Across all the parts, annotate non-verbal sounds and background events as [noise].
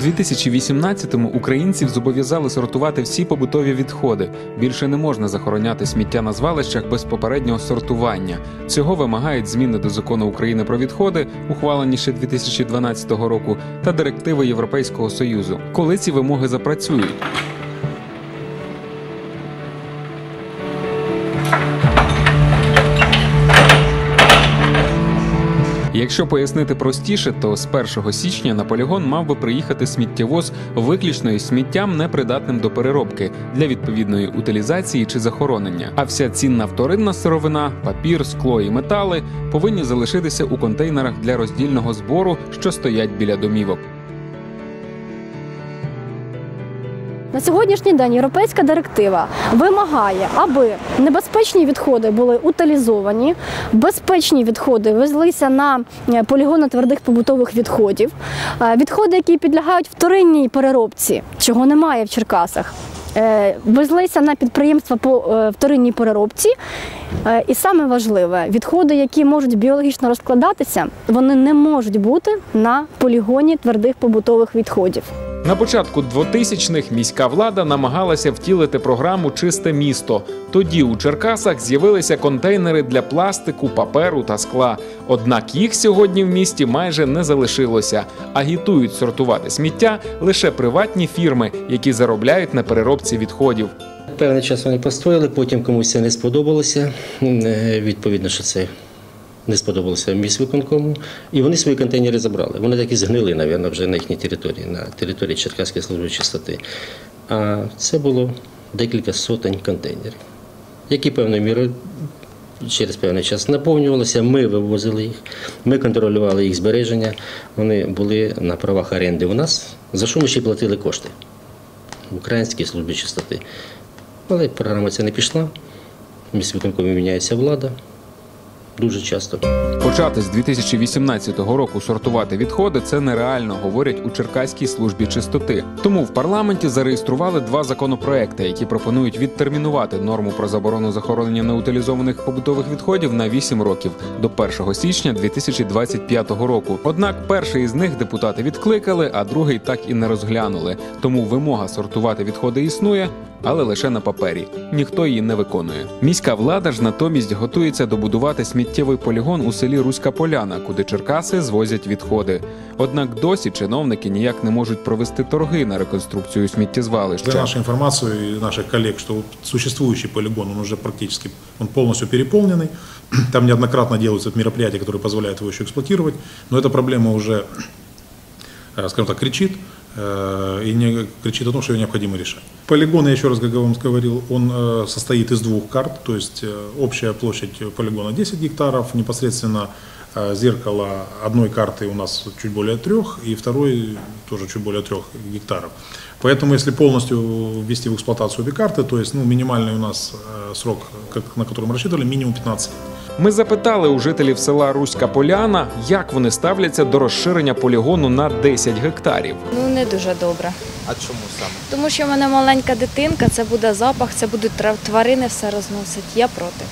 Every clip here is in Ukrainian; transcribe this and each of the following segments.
У 2018-му українців зобов'язали сортувати всі побутові відходи. Більше не можна захороняти сміття на звалищах без попереднього сортування. Цього вимагають зміни до закону України про відходи, ухвалені ще 2012 року, та директиви Європейського союзу. Коли ці вимоги запрацюють? Якщо пояснити простіше, то з 1 січня на полігон мав би приїхати сміттєвоз виключно із сміттям, непридатним до переробки для відповідної утилізації чи захоронення. А вся цінна вторинна сировина, папір, скло і метали повинні залишитися у контейнерах для роздільного збору, що стоять біля домівок. На сьогоднішній день європейська директива вимагає, аби небезпечні відходи були утилізовані, безпечні відходи везлися на е, полігони твердих побутових відходів, е, відходи, які підлягають вторинній переробці, чого немає в Черкасах. е, Везлися на підприємства по вторинній переробці, і саме важливе, відходи, які можуть біологічно розкладатися, вони не можуть бути на полігоні твердих побутових відходів. На початку 2000-х міська влада намагалася втілити програму Чисте місто. Тоді у Черкасах з'явилися контейнери для пластику, паперу та скла. Однак їх сьогодні в місті майже не залишилося. Агітують сортувати сміття лише приватні фірми, які заробляють на переробці відходів. Певний час вони постояли, потім комусь це не сподобалося. Е, Відповідно, що це не сподобалося міськвиконкому. І вони свої контейнери забрали. Вони так і згнили, мабуть, вже на їхній території, на території Черкаської служби чистоти. А це було декілька сотень контейнерів, які певною мірою через певний час наповнювалися. Ми вивозили їх, ми контролювали їх збереження. Вони були на правах оренди у нас, за що ми ще платили кошти в Українській службі чистоти. Але програма ця не пішла. Міськвиконкомі міняється влада дуже часто. Почати з 2018 року сортувати відходи це нереально, говорять у Черкаській службі чистоти. Тому в парламенті зареєстрували два законопроекти, які пропонують відтермінувати норму про заборону захоронення неутилізованих побутових відходів на 8 років до 1 січня 2025 року. Однак перший із них депутати відкликали, а другий так і не розглянули. Тому вимога сортувати відходи існує. Але лише на папері ніхто її не виконує. Міська влада ж натомість готується добудувати сміттєвий полігон у селі Руська Поляна, куди Черкаси звозять відходи. Однак досі чиновники ніяк не можуть провести торги на реконструкцію Для сміттєзвалища. нашей информации и наших коллег, что вот существующий полигон, он уже практически он полностью переполненный. [clears throat] Там неоднократно делаются мероприятия, которые позволяют его еще эксплуатировать. Но эта проблема уже, [clears throat] э, скажем так, кричит э, И не кричит о том, что ее необходимо решать. Полигон, я еще раз как вам говорил, он э, состоит из двух карт, то есть э, общая площадь полигона 10 гектаров, непосредственно э, зеркало одной карты у нас чуть более трех, и второй тоже чуть более трех гектаров. Поэтому, если полностью ввести в эксплуатацию обе карты, то есть ну, минимальный у нас э, срок, на который мы рассчитывали, минимум 15 лет. Ми запитали у жителів села Руська Поляна, як вони ставляться до розширення полігону на 10 гектарів. Ну не дуже добре. А чому саме? Тому що в мене маленька дитинка, це буде запах, це будуть тварини все розносить. Я проти.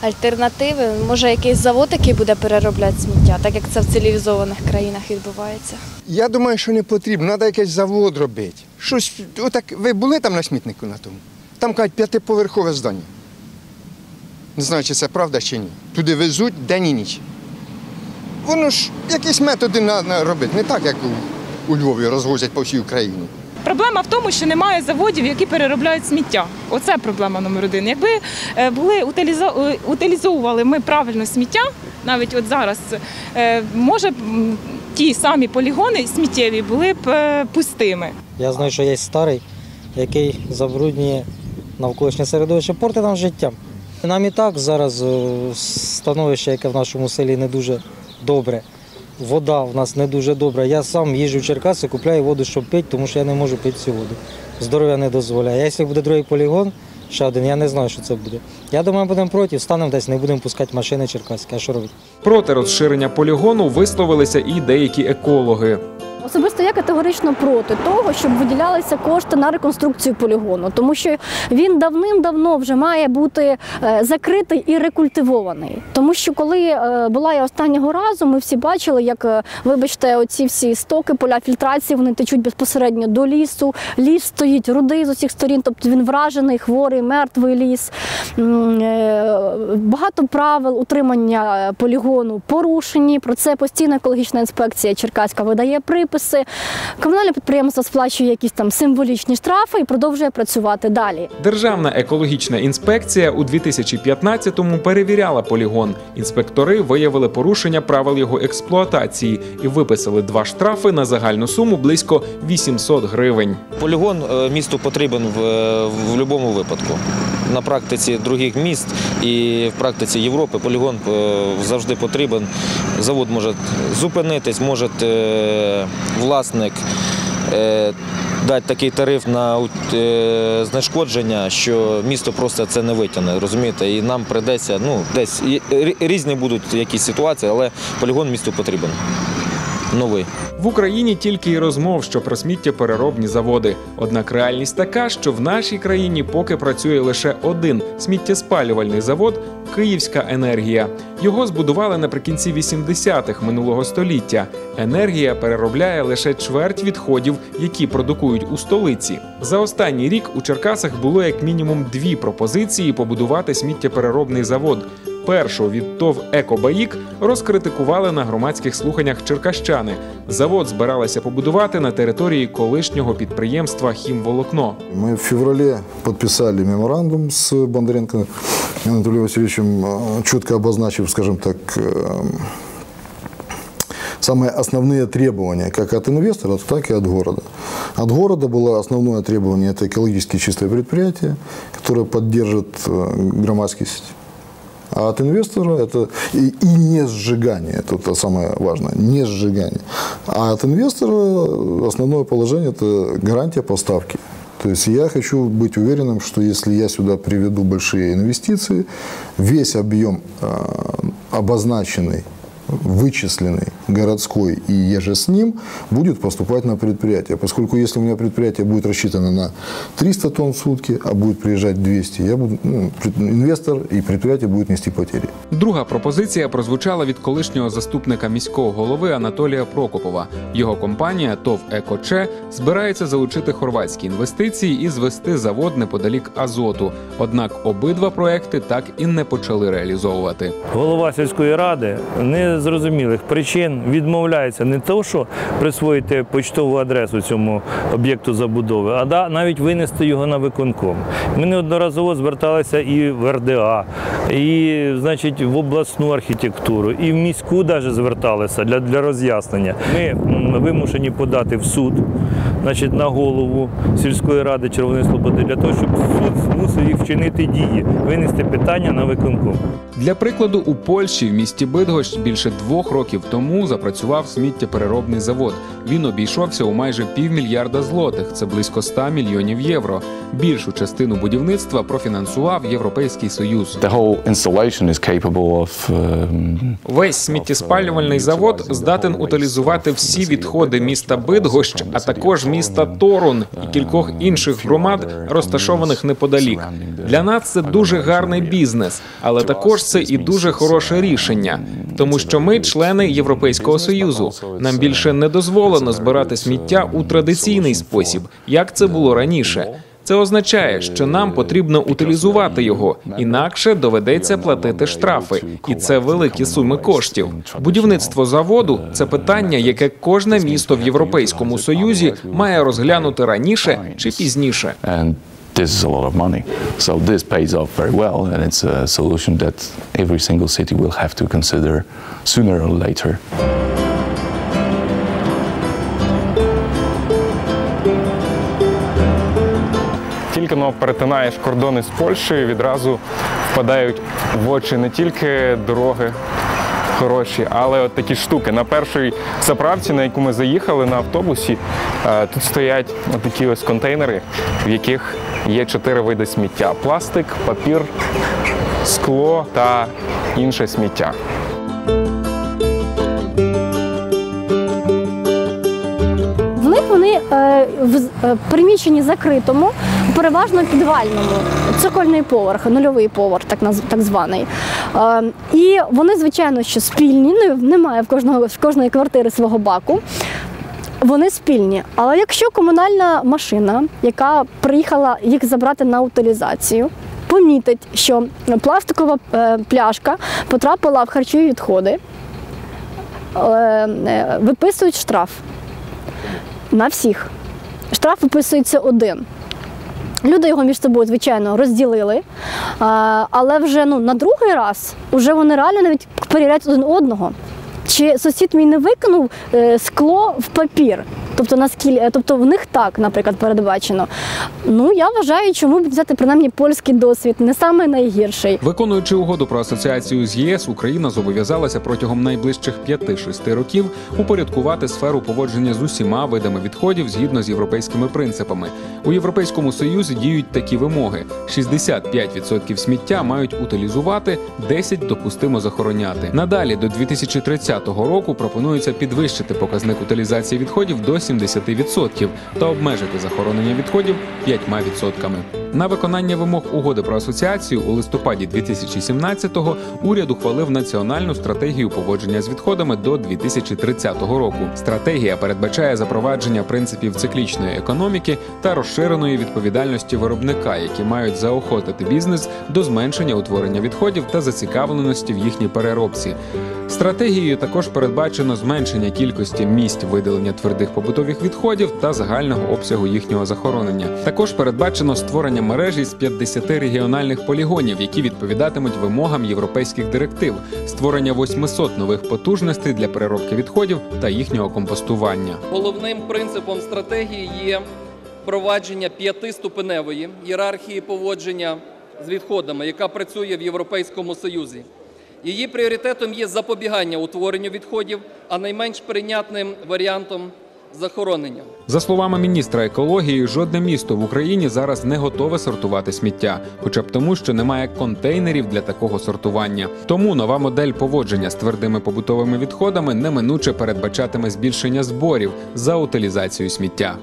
Альтернативи, може якийсь завод, який буде переробляти сміття, так як це в цивілізованих країнах відбувається. Я думаю, що не потрібно, треба якийсь завод робити. Щось, отак, ви були там на смітнику на тому? Там кажуть п'ятиповерхове здання. Не знаю, чи це правда чи ні. Туди везуть день і ніч. Воно ж якісь методи треба робити, не так, як у, у Львові розвозять по всій Україні. Проблема в тому, що немає заводів, які переробляють сміття. Оце проблема номер один. Якби е, були е, утилізовували ми правильно сміття, навіть от зараз, е, може б, ті самі полігони сміттєві були б пустими. Я знаю, що є старий, який забруднює навколишнє середовище, портить нам життя. Нам і так зараз е, становище, яке в нашому селі не дуже добре. Вода в нас не дуже добра. Я сам їжджу в Черкаси, купляю воду, щоб пити, тому що я не можу пити цю воду. Здоров'я не дозволяє. А якщо буде другий полігон, ще один, я не знаю, що це буде. Я думаю, будемо проти, станемо десь, не будемо пускати машини черкаські. А що робити? Проти розширення полігону висловилися і деякі екологи. Особисто я категорично проти того, щоб виділялися кошти на реконструкцію полігону, тому що він давним-давно вже має бути е, закритий і рекультивований. Тому що коли е, була я останнього разу, ми всі бачили, як, е, вибачте, оці всі стоки, поля фільтрації, вони течуть безпосередньо до лісу. Ліс стоїть рудий з усіх сторін, тобто він вражений, хворий, мертвий ліс. Багато правил утримання полігону порушені. Про це постійно екологічна інспекція Черкаська видає приписи. Комунальне підприємство сплачує якісь там символічні штрафи і продовжує працювати далі. Державна екологічна інспекція у 2015-му перевіряла полігон. Інспектори виявили порушення правил його експлуатації і виписали два штрафи на загальну суму близько 800 гривень. Полігон е, місту потрібен в, в будь-якому випадку. На практиці других міст і в практиці Європи полігон е, завжди потрібен. Завод може зупинитись, може е, власник е, дати такий тариф на е, знешкодження, що місто просто це не витягне, розумієте? І нам прийдеться, ну, десь різні будуть якісь ситуації, але полігон місту потрібен. Новий. В Україні тільки й розмов, що про сміттєпереробні заводи. Однак реальність така, що в нашій країні поки працює лише один сміттєспалювальний завод Київська енергія. Його збудували наприкінці 80-х минулого століття. Енергія переробляє лише чверть відходів, які продукують у столиці. За останній рік у Черкасах було як мінімум дві пропозиції побудувати сміттєпереробний завод Першу від ТОВ Екобаїк розкритикували на громадських слуханнях черкащани. Завод збиралися побудувати на території колишнього підприємства Хімволокно. Мы в феврале подписали меморандум с Бондаренко Анатолием Васильевичем, э, четко обозначив, скажем так, э, самые основные требования как от инвестора, так и от города. От города было основное требование – это экологически чистое предприятие, которое поддержит э, громадскость. А от инвестора это и, и не сжигание, это, это самое важное, не сжигание. А от инвестора основное положение это гарантия поставки. То есть я хочу быть уверенным, что если я сюда приведу большие инвестиции, весь объем э, обозначенный, вычисленный городской и еже с ним будет поступать на предприятие. Поскольку если у меня предприятие будет рассчитано на 300 тонн в сутки, а будет приезжать 200, я буду, ну, инвестор и предприятие будет нести потери. Друга пропозиція прозвучала від колишнього заступника міського голови Анатолія Прокопова. Його компанія ТОВ Екоче збирається залучити хорватські інвестиції і звести завод неподалік Азоту. Однак обидва проекти так і не почали реалізовувати. голова сільської ради незрозумілих причин відмовляється не то, що присвоїти почтову адресу цьому об'єкту забудови, а навіть винести його на виконком. Ми неодноразово зверталися і в РДА, і значить, в обласну архітектуру, і в міську навіть зверталися для, для роз'яснення. Ми вимушені подати в суд значить, на голову сільської ради Червоної Слободи для того, щоб суд змусив вчинити дії, винести питання на виконком. Для прикладу, у Польщі в місті Бидгощ більше двох років тому запрацював сміттєпереробний завод. Він обійшовся у майже півмільярда злотих, це близько 100 мільйонів євро. Більшу частину будівництва профінансував Європейський Союз. Um, Весь сміттєспалювальний завод здатен утилізувати всі відходи міста Бидгощ, а також міста Торун і кількох інших громад, розташованих неподалік. Для нас це дуже гарний бізнес, але також це і дуже хороше рішення, тому що ми члени Європейського союзу. Нам більше не дозволено збирати сміття у традиційний спосіб, як це було раніше. Це означає, що нам потрібно утилізувати його, інакше доведеться платити штрафи, і це великі суми коштів. Будівництво заводу це питання, яке кожне місто в Європейському Союзі має розглянути раніше чи пізніше. and this is a lot of money. So this pays off very well, and it's a solution that every single city will have to consider sooner or later. Тільки но перетинаєш кордони з Польщею, відразу впадають в очі не тільки дороги хороші, але от такі штуки. На першій заправці, на яку ми заїхали на автобусі, е, тут стоять такі ось контейнери, в яких є чотири види сміття: пластик, папір, скло та інше сміття. е, в е, приміщенні закритому, переважно підвальному, цокольний поверх, нульовий поверх, так наз- так званий. Е, І вони, звичайно, що спільні, ну, немає в кожного в кожної квартири свого баку. Вони спільні. Але якщо комунальна машина, яка приїхала їх забрати на утилізацію, помітить, що пластикова е, пляшка потрапила в харчові відходи, е, виписують штраф на всіх. Штраф виписується один. Люди його між собою, звичайно, розділили, але вже ну, на другий раз вже вони реально навіть перевіряють один одного. Чи сусід мій не викинув е, скло в папір? Тобто наскільки, тобто в них так, наприклад, передбачено. Ну я вважаю, чому б взяти принаймні польський досвід, не самий найгірший. Виконуючи угоду про асоціацію з ЄС, Україна зобов'язалася протягом найближчих 5-6 років упорядкувати сферу поводження з усіма видами відходів згідно з європейськими принципами. У Європейському Союзі діють такі вимоги: 65% сміття мають утилізувати, 10% допустимо захороняти. Надалі до 2030 року пропонується підвищити показник утилізації відходів до 70% та обмежити захоронення відходів 5%. На виконання вимог угоди про асоціацію у листопаді 2017-го уряд ухвалив національну стратегію поводження з відходами до 2030 року. Стратегія передбачає запровадження принципів циклічної економіки та розширеної відповідальності виробника, які мають заохотити бізнес до зменшення утворення відходів та зацікавленості в їхній переробці. Стратегією також передбачено зменшення кількості місць видалення твердих побутових відходів та загального обсягу їхнього захоронення. Також передбачено створення мережі з 50 регіональних полігонів, які відповідатимуть вимогам європейських директив, створення 800 нових потужностей для переробки відходів та їхнього компостування. Головним принципом стратегії є впровадження п'ятиступеневої ієрархії поводження з відходами, яка працює в Європейському Союзі. Її пріоритетом є запобігання утворенню відходів, а найменш прийнятним варіантом захоронення. За словами міністра екології, жодне місто в Україні зараз не готове сортувати сміття, хоча б тому, що немає контейнерів для такого сортування. Тому нова модель поводження з твердими побутовими відходами неминуче передбачатиме збільшення зборів за утилізацію сміття.